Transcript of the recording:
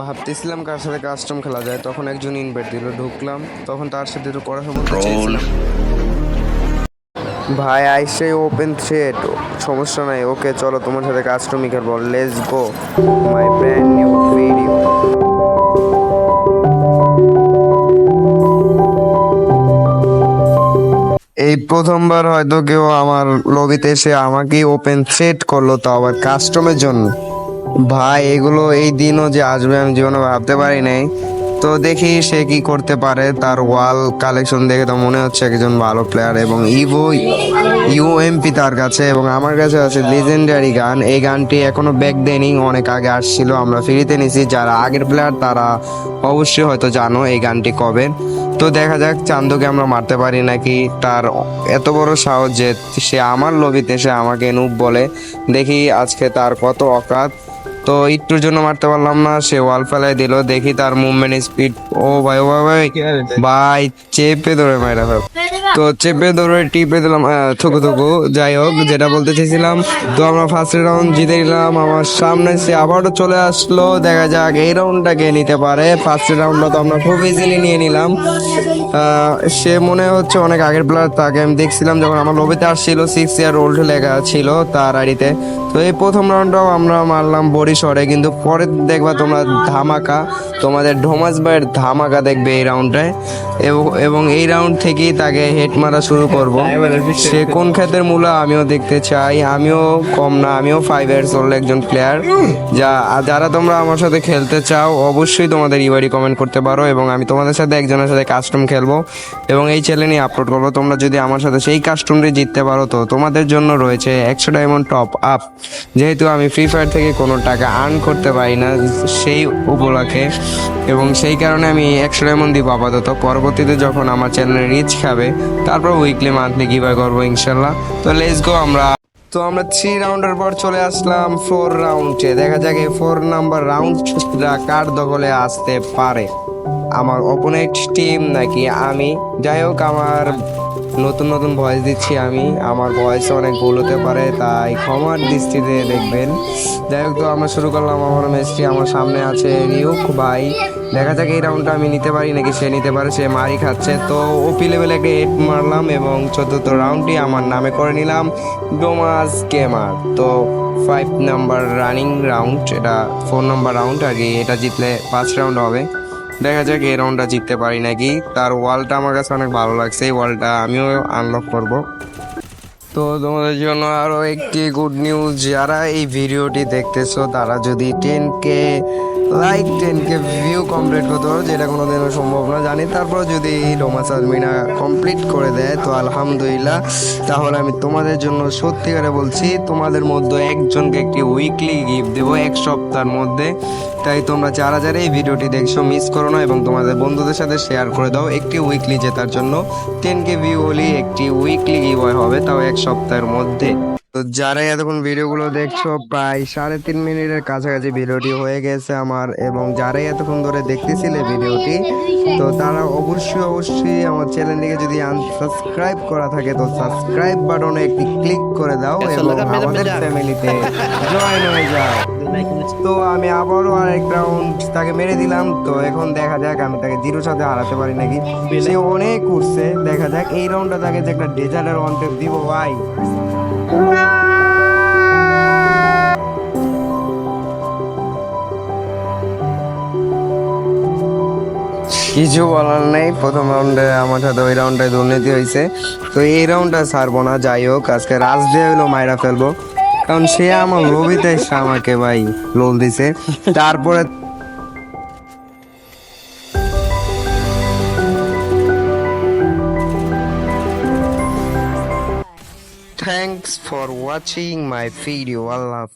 ভাবতেছিলাম কার সাথে কাস্টম খেলা যায়। তখন একজন ইনভাইট দিল ঢুকলাম। তখন তার সাথে একটু কথা বলতে চাইছিলাম ভাই আইসে ওপেন থ্রেড সমস্যা নাই। ওকে চলো তোমার সাথে কাস্টমই খেলব। Let's go my brand new video এই প্রথমবার হয়তো কেউ আমার লবিতে এসে আমাকেই ওপেন থ্রেড করল তো আবার কাস্টমের জন্য। ভাই, এগুলো এই দিনও যে আসবে আমি জীবনে ভাবতে পারি নাই। তো দেখি সে কি করতে পারে, তার ওয়াল কালেকশন দেখে তো মনে হচ্ছে একজন ভালো প্লেয়ার এবং ইভো ইউএমপি তার কাছে এবং আমার কাছে আছে লিজেন্ডারি গান। এই গানটি এখনও ব্যাক দেনি অনেক আগে আসছিল, আমরা ফ্রিতে নিছি। যারা আগের প্লেয়ার তারা অবশ্যই হয়তো জানো এই গানটি কবে। তো দেখা যাক, চান্দুকে আমরা মারতে পারি নাকি? তার এত বড় সাহস যে সে আমার লবিতে সে আমাকে নুব বলে। দেখি আজকে তার কত অকাত। তো একটুর জন্য মারতে পারলাম না সে ওয়াল ফেলায় দিল দেখি তার মুভমেন্ট স্পিড ও ভাই ও ভাই ভাই ভাই চেপে ধরে মাইরা ফেল তো চেপে ধরে টিপে দিলাম থুকু থুকু। যাই হোক, যেটা বলতে চাইছিলাম তো আমরা ফার্স্ট রাউন্ড জিতে নিলাম। আমার সামনে সে আবারও চলে আসলো। দেখা যাক এই রাউন্ডটা কে নিতে পারে। ফার্স্ট রাউন্ডটা তো আমরা খুব ইজিলি নিয়ে নিলাম। সে মনে হচ্ছে অনেক আগের প্লেয়ার তাকে আমি দেখছিলাম যখন আমার লবিতে আসছিল সিক্স ইয়ার ওল্ড লেখা ছিল তার আড়িতে। তো এই প্রথম রাউন্ডটাও আমরা মারলাম বড়ি শরে কিন্তু পরে দেখবা তোমরা ধামাকা, তোমাদের ঢোমাস ভাইয়ের ধামাকা দেখবে এই রাউন্ডটায় এবং এই রাউন্ড থেকেই তাকে হেড মারা শুরু করব। সে কোন ক্ষেত্রের মূলা আমিও দেখতে চাই। আমিও কম না, আমিও ফাইভ ইয়ার্স ওল্ড একজন প্লেয়ার যা, যারা তোমরা আমার সাথে খেলতে চাও, অবশ্যই তোমাদের ইবারি কমেন্ট করতে পারো এবং আমি তোমাদের সাথে একজনের সাথে কাস্টম খেলব এবং এই চ্যানেলে আপলোড করব। তোমরা যদি আমার সাথে সেই কাস্টমটি জিততে পারো, তো তোমাদের জন্য রয়েছে একশো ডায়মন্ড টপ আপ যেহেতু আমি ফ্রি ফায়ার থেকে কোনো টাকা আর্ন করতে পারি না সেই উপলক্ষে এবং সেই কারণে আমি একশো ডায়মন্ড দিব আপাতত। পরবর্তীতে যখন আমার চ্যানেলে রিচ খাবে তারপর উইকলি মান্থলি কীভাবে করব ইনশাল্লাহ। তো লেটস গো আমরা। তো আমরা থ্রি রাউন্ডের পর চলে আসলাম ফোর রাউন্ডে দেখা যাক এই ফোর নাম্বার রাউন্ডরা কার দখলে আসতে পারে। আমার অপোনেন্ট টিম নাকি আমি? যাই হোক, আমার নতুন নতুন ভয়েস দিচ্ছি আমি। আমার ভয়েস অনেক ভুল হতে পারে, তাই ক্ষমার দৃষ্টিতে দেখবেন। যাই হোক তো, আমরা শুরু করলাম আমার ম্যাচটি আমার সামনে আছে রিউক ভাই। দেখা যাক এই রাউন্ডটা আমি নিতে পারি নাকি সে নিতে পারে। সে মারি খাচ্ছে। তো ওপি লেভেলে একটা হেড মারলাম এবং চতুর্থ রাউন্ডটি আমার নামে করে নিলাম। ডোমাস গেমার। তো ফাইভ নাম্বার রানিং রাউন্ড এটা ফোর নাম্বার রাউন্ড আর কি এটা জিতলে পাঁচ রাউন্ড হবে। দেখা যাক এই রাউন্ডটা জিততে পারি নাকি। তার ওয়ালটা আমার কাছে অনেক ভালো লাগছে, এই ওয়ালটা আমিও আনলক করব। তো তোমাদের জন্য আরও একটি গুড নিউজ যারা এই ভিডিওটি দেখতেছো, তারা যদি ten K like ten K view complete করতে পারো, যেটা কোনোদিনও সম্ভব না, জানি। তারপর যদি রোমাস আলমিনা কমপ্লিট করে দেয়, তো আলহামদুলিল্লাহ। তাহলে আমি তোমাদের জন্য সত্যিকারে বলছি, তোমাদের মধ্যে একজনকে একটি উইকলি গিফট দেবো, এক সপ্তাহের মধ্যে। তাই তোমরা যারা যারা এই ভিডিওটি দেখছ মিস করো না এবং তোমাদের বন্ধুদের সাথে শেয়ার করে দাও। একটি উইকলি জেতার জন্য টেন কে ভিউ হলে একটি উইকলি গিভওয়ে হবে তাও এক সপ্তাহের মধ্যে। তো যারা এতক্ষণ ভিডিওগুলো দেখছ প্রায় সাড়ে তিন মিনিটের কাছাকাছি ভিডিওটি হয়ে গেছে আমার এবং যারাই এতক্ষণ ধরে দেখতেছিলে ভিডিওটি তো তারা অবশ্যই অবশ্যই আমার চ্যানেলটিকে যদি আনসাবস্ক্রাইব করা থাকে তো সাবস্ক্রাইব বাটনে একটি ক্লিক করে দাও এবং আমাদের ফ্যামিলিতে জয়েন হয়ে যাও। তো আমি আবারও আরেক রাউন্ড তাকে মেরে দিলাম। তো এখন দেখা যাক আমি তাকে জিরো সাথে হারাতে পারি নাকি। সে অনেক উঠছে দেখা যাক। এই রাউন্ডটা তাকে যে একটা ডেজার্টের ওয়ান টেপ দিব ভাই। কিছু বলার নেই প্রথম রাউন্ডে আমার সাথে ওই রাউন্ডে দুর্নীতি হয়েছে। তো এই রাউন্ডটা ছাড়বো না যাই হোক আজকে রাজ দিয়ে হইল মাইরা ফেলব। কারণ সে আমার এসে আমাকে ভাই লোল দিছে। তারপরে thanks for watching my video আল্লাহ হাফেজ।